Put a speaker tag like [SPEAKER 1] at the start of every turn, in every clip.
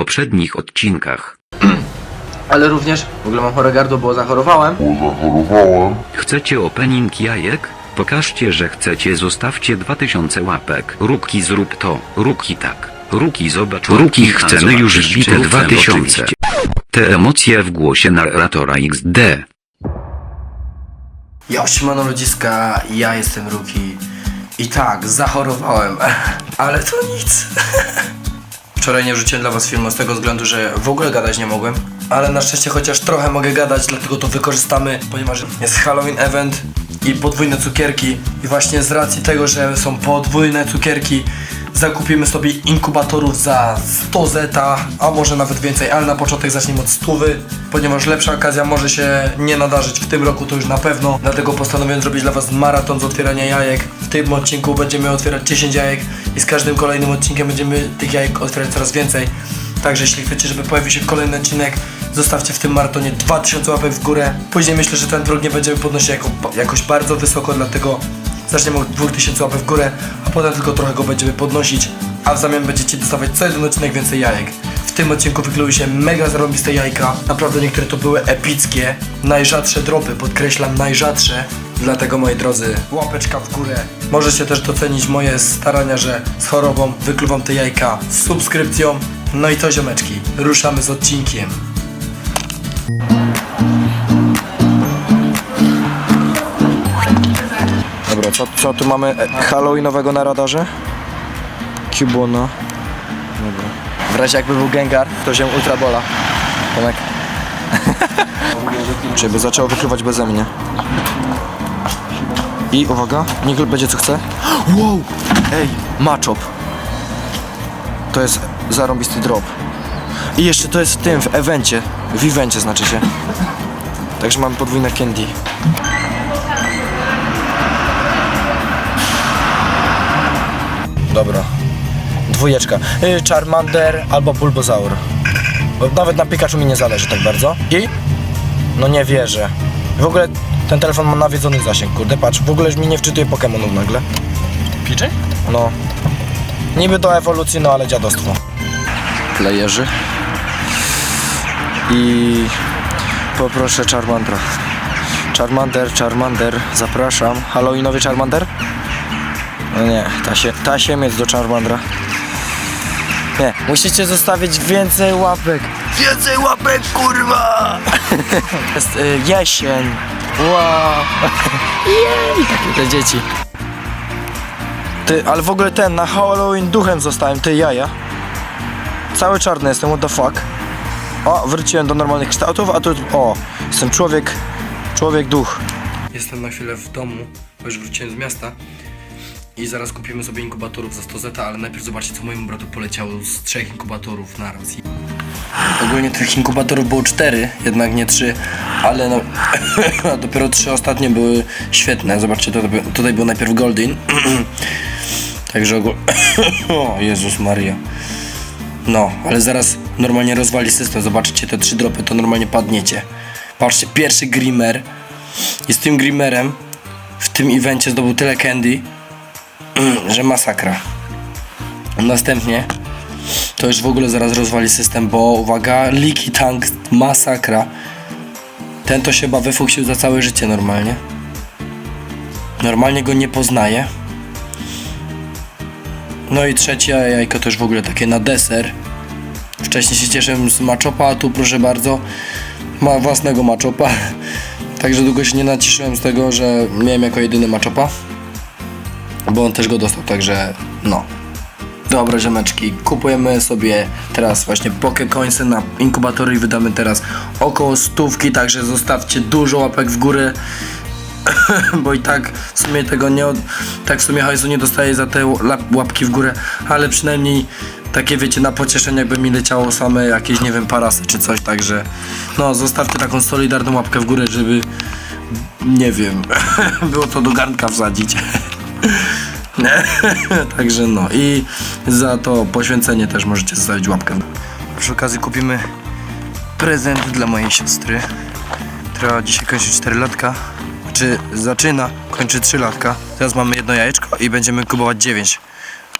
[SPEAKER 1] w poprzednich odcinkach.
[SPEAKER 2] Ale również, w ogóle mam chore gardło, bo zachorowałem.
[SPEAKER 1] Chcecie opening jajek? Pokażcie, że chcecie, zostawcie 2000 łapek. Ruki zrób to, Ruki tak. Ruki zobacz, Ruki chcemy już wbite 2000. Te emocje w głosie narratora XD.
[SPEAKER 2] Ja siemano ludziska, ja jestem Ruki. I tak, zachorowałem, ale to nic. Wczoraj nie wrzuciłem dla was filmu z tego względu, że w ogóle gadać nie mogłem. Ale na szczęście chociaż trochę mogę gadać, dlatego to wykorzystamy, ponieważ jest Halloween event i podwójne cukierki. I właśnie z racji tego, że są podwójne cukierki, zakupimy sobie inkubatorów za 100 zeta, a może nawet więcej, ale na początek zacznijmy od 100, ponieważ lepsza okazja może się nie nadarzyć w tym roku, to już na pewno. Dlatego postanowiłem zrobić dla Was maraton z otwierania jajek. W tym odcinku będziemy otwierać 10 jajek i z każdym kolejnym odcinkiem będziemy tych jajek otwierać coraz więcej. Także jeśli chcecie, żeby pojawił się kolejny odcinek, zostawcie w tym maratonie 2000 łapek w górę. Później myślę, że ten próg nie będziemy podnosić jako, jakoś bardzo wysoko, dlatego zaczniemy od 2000 łapek w górę, a potem tylko trochę go będziemy podnosić, a w zamian będziecie dostawać co jeden odcinek więcej jajek. W tym odcinku wykluły się mega zarobiste jajka, naprawdę niektóre to były epickie, najrzadsze dropy, podkreślam najrzadsze, dlatego moi drodzy, łapeczka w górę. Możecie też docenić moje starania, że z chorobą wykluwam te jajka subskrypcją. No i to ziomeczki, ruszamy z odcinkiem. Co, co tu mamy e, Halloweenowego na radarze? Cubona. Dobra. W razie jakby był Gengar, to wziąłem Ultrabola. Tomek. Żeby zaczęło wykrywać beze mnie. I uwaga, Nigel będzie co chce. Wow! Ej, Machop. To jest zarąbisty drop. I jeszcze to jest w tym, w evencie. W evencie znaczy się. Także mamy podwójne candy. Dobra. Dwójeczka. Y, Charmander albo Bulbozaur. Bo Nawet na Pikachu mi nie zależy tak bardzo. I? No nie wierzę. W ogóle ten telefon ma nawiedzony zasięg, kurde, patrz, w ogóle już mi nie wczytuje Pokemonów nagle.
[SPEAKER 3] Piczy?
[SPEAKER 2] No. Niby do ewolucji, no ale dziadostwo. Playerzy. I poproszę Charmandra. Charmander, Charmander, zapraszam. Halloweenowy Charmander? No nie, tasie, tasiemiec do Charmandra. Nie, musicie zostawić więcej łapek. Więcej łapek, kurwa! Jest y, jesień. Wow. Jej, takie te dzieci. Ty, ale w ogóle ten, na Halloween duchem zostałem, ty jaja. Cały czarny jestem, what the fuck. O, wróciłem do normalnych kształtów, a tu, o, jestem człowiek, człowiek duch. Jestem na chwilę w domu, bo już wróciłem z miasta. I zaraz kupimy sobie inkubatorów za 100 zeta, ale najpierw zobaczcie co mojemu bratu poleciało z trzech inkubatorów naraz. Ogólnie tych inkubatorów było cztery, jednak nie trzy, ale no dopiero trzy ostatnie były świetne. Zobaczcie, to, tutaj był najpierw Goldin. Także ogól... o Jezus Maria. No, ale zaraz normalnie rozwali system. Zobaczycie te trzy dropy, to normalnie padniecie. Patrzcie, pierwszy Grimmer. I z tym Grimmerem w tym evencie zdobył tyle candy, że masakra. Następnie to już w ogóle zaraz rozwali system, bo uwaga, Leaky Tank, masakra. Ten to się chyba wyfuksił za całe życie normalnie. Normalnie go nie poznaje. No i trzecie jajko to już w ogóle takie na deser. Wcześniej się cieszyłem z maczopa, a tu proszę bardzo ma własnego maczopa. Także długo się nie naciszyłem z tego, że miałem jako jedyny maczopa. Bo on też go dostał, także no. Dobra ziomeczki, kupujemy sobie teraz właśnie Pokecoinsy na inkubatory i wydamy teraz około stówki, także zostawcie dużo łapek w górę bo i tak w sumie tego nie tak w sumie hajsu nie dostaję za te łapki w górę, ale przynajmniej takie wiecie na pocieszenie jakby mi leciało same jakieś nie wiem parasy czy coś, także no zostawcie taką solidarną łapkę w górę, żeby nie wiem, było to do garnka wsadzić. Także no i za to poświęcenie też możecie zostawić łapkę. Przy okazji kupimy prezent dla mojej siostry, która dzisiaj kończy 4 latka. Czy zaczyna, kończy 3 latka. Teraz mamy jedno jajeczko i będziemy kupować 9.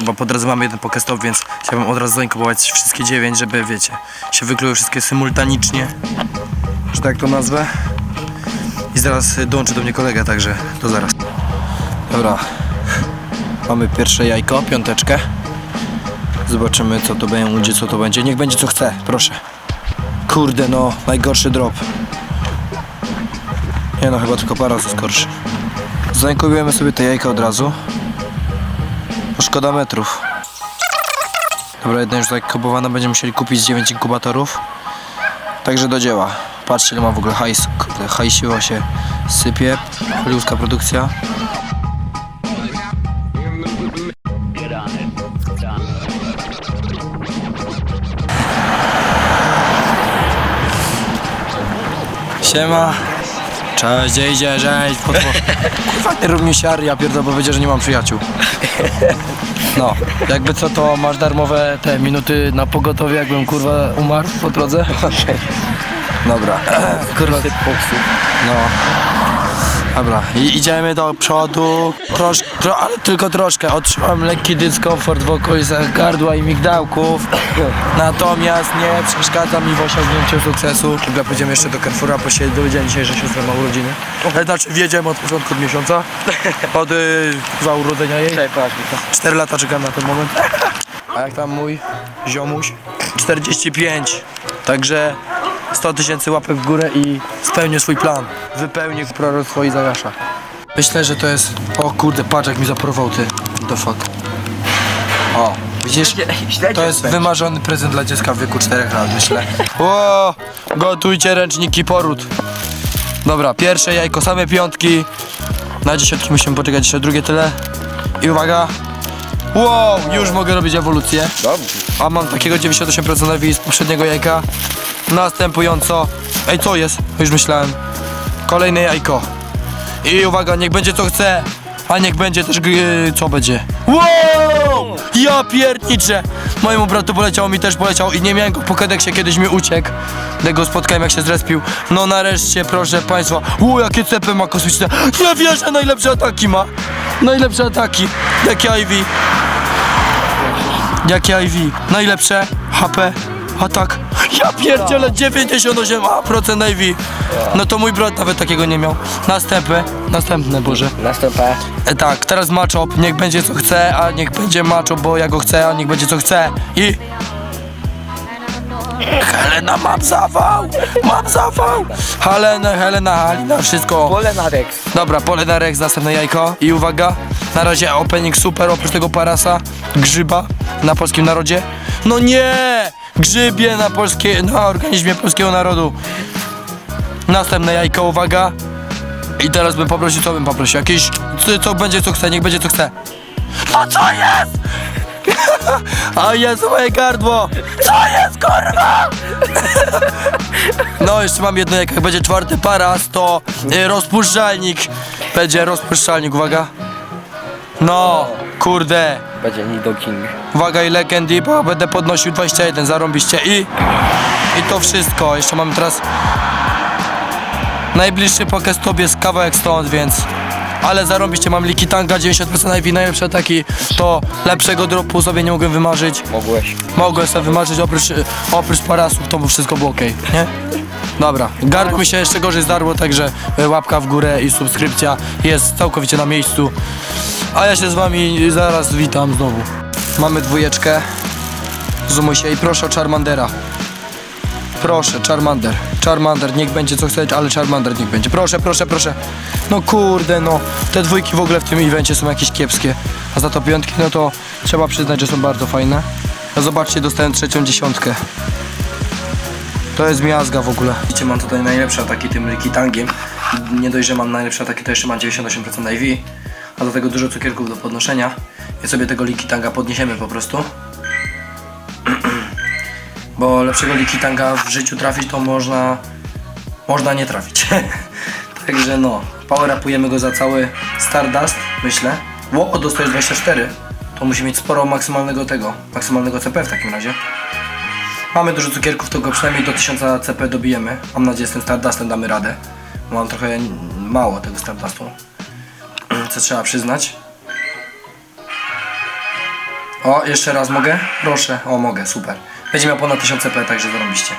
[SPEAKER 2] bo po drodze mamy jeden pokestop, więc chciałbym od razu zainkubować wszystkie dziewięć, żeby wiecie, się wykluły wszystkie symultanicznie, że tak to nazwę. I zaraz dołączy do mnie kolega, także to zaraz. Dobra, mamy pierwsze jajko, piąteczkę. Zobaczymy co to będzie, co to będzie. Niech będzie co chce, proszę. Kurde no, najgorszy drop. Nie no, chyba tylko para jest gorszy. Zainkubujemy sobie te jajka od razu. Szkoda metrów. Dobra, jedna już zainkubowana, będziemy musieli kupić 9 inkubatorów. Także do dzieła. Patrzcie, ile ma w ogóle hajsu. Kurde, się sypie. Hollywoodzka produkcja. Siema. Cześć, gdzie idzie, cześć. Po, po. Kurwa, nie rób mi ja pierdolę, bo powiedział, że nie mam przyjaciół. No, jakby co, to masz darmowe te minuty na pogotowie, jakbym kurwa umarł po drodze. Dobra. Kurwa. No. Dobra, I idziemy do przodu, Trosz, tro, ale tylko troszkę. Otrzymałem lekki dyskomfort w okolicach gardła i migdałków. Natomiast nie przeszkadza mi w osiągnięciu sukcesu. Chyba pójdziemy jeszcze do Carrefoura, bo się dowiedziałem dzisiaj, że siostra ma urodziny. Znaczy, wiedziałem od początku od miesiąca. Od y, chyba urodzenia jej. Cztery lata czekam na ten moment. A jak tam mój ziomuś? 45. Także 100 tysięcy łapek w górę i spełnię swój plan. Wypełnię proroctwo i zagasza. Myślę, że to jest... O kurde, patrz jak mi zaporował ty. The fuck. O, widzisz? To jest wymarzony prezent dla dziecka w wieku 4 lat, myślę. O, gotujcie ręczniki poród. Dobra, pierwsze jajko, same piątki. Na dziesiątki musimy poczekać jeszcze drugie tyle. I uwaga. Wow, już mogę robić ewolucję.
[SPEAKER 3] Dobrze.
[SPEAKER 2] A mam takiego 98% nawi z poprzedniego jajka. Następująco. Ej, co jest? Już myślałem. Kolejne jajko. I uwaga, niech będzie co chce. A niech będzie też yy, co będzie. Wow! Ja pierniczę! Mojemu bratu poleciało, mi też poleciało i nie miałem go po kodeksie, kiedyś mi uciekł. Jak go spotkałem, jak się zrespił. No nareszcie, proszę państwa. Ło, jakie cepy ma kosmiczne. Nie wierzę, najlepsze ataki ma. Najlepsze ataki. Jakie IV. Jakie IV? Najlepsze? HP? Atak? Ja pierdzielę 98% IV. No to mój brat nawet takiego nie miał. Następne, następne Boże.
[SPEAKER 3] Następne.
[SPEAKER 2] E, tak, teraz matchup. Niech będzie co chce, a niech będzie matchup, bo ja go chcę, a niech będzie co chce. I... Helena, mam zawał! Mam zawał! Helena, Helena, Halina, wszystko.
[SPEAKER 3] Pole na Rex.
[SPEAKER 2] Dobra, pole na Rex, następne jajko. I uwaga, na razie opening super, oprócz tego parasa, grzyba na polskim narodzie. No nie! Grzybie na polskie, na organizmie polskiego narodu. Następne jajko, uwaga. I teraz bym poprosił, co bym poprosił? Jakieś, co, co będzie co chce, niech będzie co chce. No co jest? A jest moje gardło! Co jest kurwa? No, jeszcze mam jedno, jak będzie czwarty paras, to y, rozpuszczalnik. Będzie rozpuszczalnik, uwaga. No, kurde.
[SPEAKER 3] Będzie Nido King.
[SPEAKER 2] Uwaga i legendy, bo będę podnosił 21, zarąbiście i... I to wszystko. Jeszcze mamy teraz... Najbliższy Pokestop jest kawałek stąd, więc... Ale zarąbiście mam Likitanga, 90% IV, najlepsze ataki. To lepszego dropu sobie nie mogłem wymarzyć.
[SPEAKER 3] Mogłeś.
[SPEAKER 2] Mogłem sobie wymarzyć oprócz, oprócz parasów, to wszystko było ok, nie? Dobra, gardło mi się jeszcze gorzej zdarło, także e, łapka w górę i subskrypcja jest całkowicie na miejscu. A ja się z wami zaraz witam znowu. Mamy dwójeczkę. Zumuj się i proszę o Charmandera. Proszę, Charmander. Charmander, niech będzie co chcesz, ale Charmander niech będzie. Proszę, proszę, proszę. No kurde, no. Te dwójki w ogóle w tym evencie są jakieś kiepskie. A za to piątki, no to trzeba przyznać, że są bardzo fajne. No zobaczcie, dostałem trzecią dziesiątkę. To jest miazga w ogóle. Widzicie, mam tutaj najlepsze ataki tym Likitangiem. Nie dość, że mam najlepsze ataki, to jeszcze mam 98% IV. A do tego dużo cukierków do podnoszenia. I sobie tego Likitanga podniesiemy po prostu. Bo lepszego Likitanga w życiu trafić to można... Można nie trafić. Także no, power upujemy go za cały Stardust, myślę. Ło, dostajesz 24. To musi mieć sporo maksymalnego tego, maksymalnego CP w takim razie. Mamy dużo cukierków, to go przynajmniej do 1000 CP dobijemy. Mam nadzieję, że z tym Stardustem damy radę. Mam trochę mało tego Stardustu. Co trzeba przyznać. O, jeszcze raz mogę? Proszę. O, mogę, super. Będzie miał ponad 1000 CP, także zarobiście.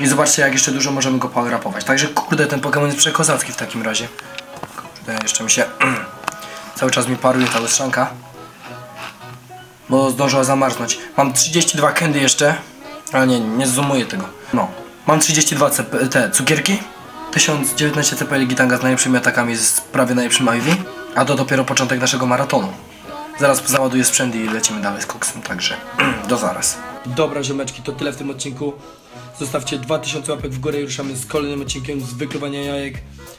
[SPEAKER 2] I zobaczcie, jak jeszcze dużo możemy go power-upować. Także, kurde, ten Pokémon jest przekozacki w takim razie. Kurde, jeszcze mi się... Cały czas mi paruje ta lustrzanka. Bo zdążyła zamarznąć. Mam 32 kendy jeszcze. Ale nie, nie zoomuję tego. No. Mam 32 CP, te cukierki. 1019 CP Gitanga z najlepszymi atakami z prawie najlepszym IV. A to dopiero początek naszego maratonu. Zaraz załaduję sprzęt i lecimy dalej z koksem, także do zaraz. Dobra ziomeczki, to tyle w tym odcinku. Zostawcie 2000 łapek w górę i ruszamy z kolejnym odcinkiem z wykluwania jajek.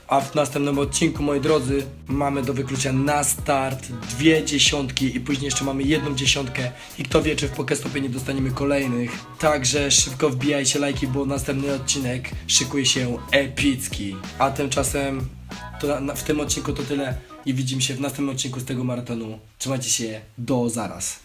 [SPEAKER 2] A w następnym odcinku, moi drodzy, mamy do wyklucia na start dwie dziesiątki i później jeszcze mamy jedną dziesiątkę. I kto wie, czy w Pokestopie nie dostaniemy kolejnych. Także szybko wbijajcie lajki, bo następny odcinek szykuje się epicki. A tymczasem to na, na, w tym odcinku to tyle i widzimy się w następnym odcinku z tego maratonu. Trzymajcie się, do zaraz.